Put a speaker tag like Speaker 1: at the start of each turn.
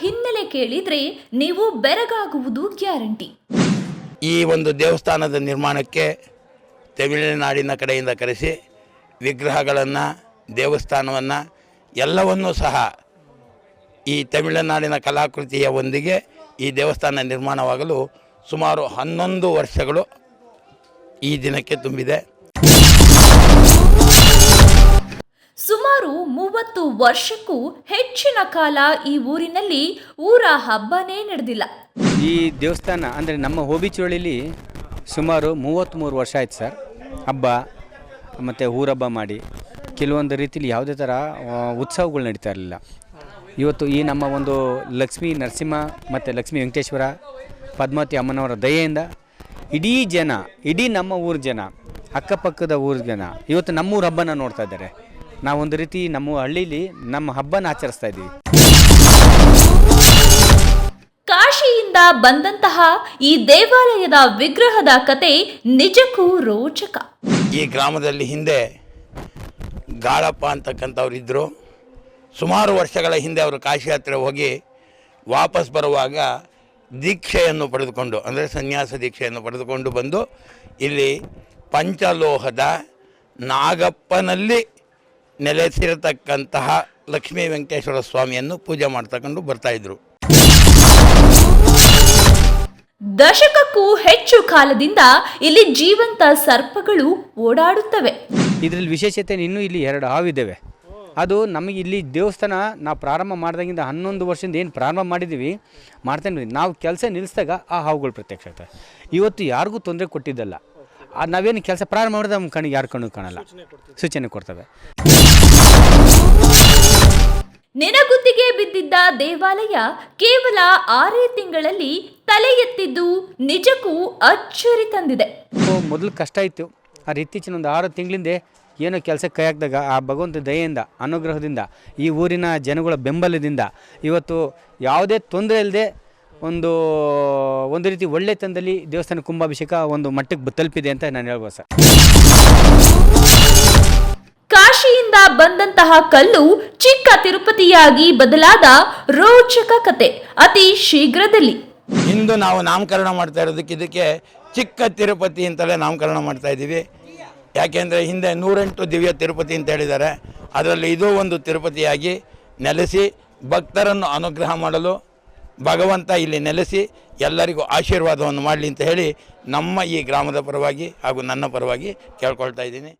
Speaker 1: ಹಿನ್ನೆಲೆ ಕೇಳಿದ್ರೆ ನೀವು ಬೆರಗಾಗುವುದು ಗ್ಯಾರಂಟಿ.
Speaker 2: ಈ ಒಂದು ದೇವಸ್ಥಾನದ ನಿರ್ಮಾಣಕ್ಕೆ ತಮಿಳುನಾಡಿನ ಕಡೆಯಿಂದ ಕರೆಸಿ ವಿಗ್ರಹಗಳನ್ನು, ದೇವಸ್ಥಾನವನ್ನು ಎಲ್ಲವನ್ನೂ ಸಹ ಈ ತಮಿಳುನಾಡಿನ ಕಲಾಕೃತಿಯ ಒಂದಿಗೆ ಈ ದೇವಸ್ಥಾನ ನಿರ್ಮಾಣವಾಗಲು ಸುಮಾರು ಹನ್ನೊಂದು ವರ್ಷಗಳು ಈ ದಿನಕ್ಕೆ ತುಂಬಿದೆ.
Speaker 1: ಮೂವತ್ತು ವರ್ಷಕ್ಕೂ ಹೆಚ್ಚಿನ ಕಾಲ ಈ ಊರಿನಲ್ಲಿ ಊರ ಹಬ್ಬನೇ ನಡೆದಿಲ್ಲ.
Speaker 3: ಈ ದೇವಸ್ಥಾನ ಅಂದರೆ ನಮ್ಮ ಹೋಬಿಚೋಳಿಲಿ ಸುಮಾರು ಮೂವತ್ತ್ಮೂರು ವರ್ಷ ಆಯ್ತು ಸರ್. ಹಬ್ಬ, ಮತ್ತು ಊರಬ್ಬ ಮಾಡಿ. ಕೆಲವೊಂದು ರೀತಿಲಿ ಯಾವುದೇ ಥರ ಉತ್ಸವಗಳು ನಡೀತಾ ಇರಲಿಲ್ಲ. ಇವತ್ತು ಈ ನಮ್ಮ ಒಂದು ಲಕ್ಷ್ಮೀ ನರಸಿಂಹ ಮತ್ತು ಲಕ್ಷ್ಮೀ ವೆಂಕಟೇಶ್ವರ, ಪದ್ಮಾವತಿ ಅಮ್ಮನವರ ದಯೆಯಿಂದ ಇಡೀ ಜನ, ಇಡೀ ನಮ್ಮ ಊರ ಜನ, ಅಕ್ಕಪಕ್ಕದ ಊರ ಜನ, ಇವತ್ತು ನಮ್ಮೂರ ಹಬ್ಬನ ನೋಡ್ತಾ ಇದ್ದಾರೆ. ನಾವೊಂದು ರೀತಿ ನಮ್ಮ ಹಳ್ಳಿಲಿ ನಮ್ಮ ಹಬ್ಬನ ಆಚರಿಸ್ತಾ ಇದ್ದೀವಿ.
Speaker 1: ಕಾಶಿಯಿಂದ ಬಂದಂತಹ ಈ ದೇವಾಲಯದ ವಿಗ್ರಹದ ಕತೆ ನಿಜಕ್ಕೂ ರೋಚಕ.
Speaker 2: ಈ ಗ್ರಾಮದಲ್ಲಿ ಹಿಂದೆ ಗಾಳಪ್ಪ ಅಂತಕ್ಕಂಥವ್ರು ಇದ್ದರು ಸುಮಾರು ವರ್ಷಗಳ ಹಿಂದೆ ಅವರು ಕಾಶಿ ಹತ್ರ ಹೋಗಿ ವಾಪಸ್ ಬರುವಾಗ ದೀಕ್ಷೆಯನ್ನು ಪಡೆದುಕೊಂಡು ಅಂದರೆ ಸನ್ಯಾಸ ದೀಕ್ಷೆಯನ್ನು ಪಡೆದುಕೊಂಡು ಬಂದು ಇಲ್ಲಿ ಪಂಚಲೋಹದ ನಾಗಪ್ಪನಲ್ಲಿ ನೆಲೆಸಿರತಕ್ಕಂತಹ ಲಕ್ಷ್ಮೀ ವೆಂಕಟೇಶ್ವರ ಸ್ವಾಮಿಯನ್ನು ಪೂಜೆ ಬರ್ತಾ ಬರ್ತಾಯಿದ್ರು
Speaker 1: ದಶಕಕ್ಕೂ ಹೆಚ್ಚು ಕಾಲದಿಂದ ಇಲ್ಲಿ ಜೀವಂತ ಸರ್ಪಗಳು ಓಡಾಡುತ್ತವೆ.
Speaker 3: ಇದರಲ್ಲಿ ವಿಶೇಷತೆ ಇನ್ನೂ ಇಲ್ಲಿ ಎರಡು ಹಾವಿದ್ದಾವೆ ಅದು ನಮಗೆ ಇಲ್ಲಿ ದೇವಸ್ಥಾನ ನಾವು ಪ್ರಾರಂಭ ಮಾಡಿದಾಗಿಂದ ಹನ್ನೊಂದು ವರ್ಷದಿಂದ ಏನು ಪ್ರಾರಂಭ ಮಾಡಿದ್ದೀವಿ ಮಾಡ್ತೇನೆ. ನಾವು ಕೆಲಸ ನಿಲ್ಲಿಸಿದಾಗ ಆ ಹಾವುಗಳು ಪ್ರತ್ಯಕ್ಷ ಆಗ್ತವೆ. ಇವತ್ತು ಯಾರಿಗೂ ತೊಂದರೆ ಕೊಟ್ಟಿದ್ದಲ್ಲ. ಆ ನಾವೇನು ಕೆಲಸ ಪ್ರಾರಂಭ ಮಾಡಿದ ನಮ್ಮ ಕಣ್ಣಿಗೆ ಯಾರು ಕಣ್ಣು ಕಾಣಲ್ಲ. ಸೂಚನೆ ಕೊಡ್ತವೆ.
Speaker 1: ನೆನಗುದ್ದಿಗೆ ಬಿದ್ದಿದ್ದ ದೇವಾಲಯ ಕೇವಲ ಆರೇ ತಿಂಗಳಲ್ಲಿ ತಲೆ ಎತ್ತಿದ್ದು ನಿಜಕ್ಕೂ ಅಚ್ಚರಿ ತಂದಿದೆ.
Speaker 3: ಮೊದಲು ಕಷ್ಟ ಇತ್ತು. ಆ ಇತ್ತೀಚಿನ ಒಂದು ಆರು ತಿಂಗಳಿಂದೆ ಏನೋ ಕೆಲಸಕ್ಕೆ ಕೈ ಹಾಕಿದಾಗ ಆ ಭಗವಂತ ದಯೆಯಿಂದ, ಅನುಗ್ರಹದಿಂದ, ಈ ಊರಿನ ಜನಗಳ ಬೆಂಬಲದಿಂದ ಇವತ್ತು ಯಾವುದೇ ತೊಂದರೆ ಇಲ್ಲದೆ ಒಂದು ಒಂದು ರೀತಿ ಒಳ್ಳೆ ತಂದಲ್ಲಿ ದೇವಸ್ಥಾನ ಕುಂಭಾಭಿಷೇಕ ಒಂದು ಮಟ್ಟಕ್ಕೆ ತಲುಪಿದೆ ಅಂತ ನಾನು ಹೇಳ್ಬೋದು ಸರ್.
Speaker 1: ಕಾಶಿಯಿಂದ ಬಂದಂತಹ ಕಲ್ಲು ಚಿಕ್ಕ ತಿರುಪತಿಯಾಗಿ ಬದಲಾದ ರೋಚಕ ಕತೆ, ಅತಿ ಶೀಘ್ರದಲ್ಲಿ.
Speaker 2: ಇಂದು ನಾವು ನಾಮಕರಣ ಮಾಡ್ತಾ ಇರೋದಕ್ಕೆ ಇದಕ್ಕೆ ಚಿಕ್ಕ ತಿರುಪತಿ ಅಂತಲೇ ನಾಮಕರಣ ಮಾಡ್ತಾ ಇದ್ದೀವಿ. ಯಾಕೆಂದರೆ ಹಿಂದೆ ನೂರೆಂಟು ದಿವ್ಯ ತಿರುಪತಿ ಅಂತ ಹೇಳಿದ್ದಾರೆ. ಅದರಲ್ಲಿ ಇದು ಒಂದು ತಿರುಪತಿಯಾಗಿ ನೆಲೆಸಿ ಭಕ್ತರನ್ನು ಅನುಗ್ರಹ ಮಾಡಲು ಭಗವಂತ ಇಲ್ಲಿ ನೆಲೆಸಿ ಎಲ್ಲರಿಗೂ ಆಶೀರ್ವಾದವನ್ನು ಮಾಡಲಿ ಅಂತ ಹೇಳಿ ನಮ್ಮ ಈ ಗ್ರಾಮದ ಪರವಾಗಿ ಹಾಗೂ ನನ್ನ ಪರವಾಗಿ ಕೇಳ್ಕೊಳ್ತಾ ಇದ್ದೀನಿ.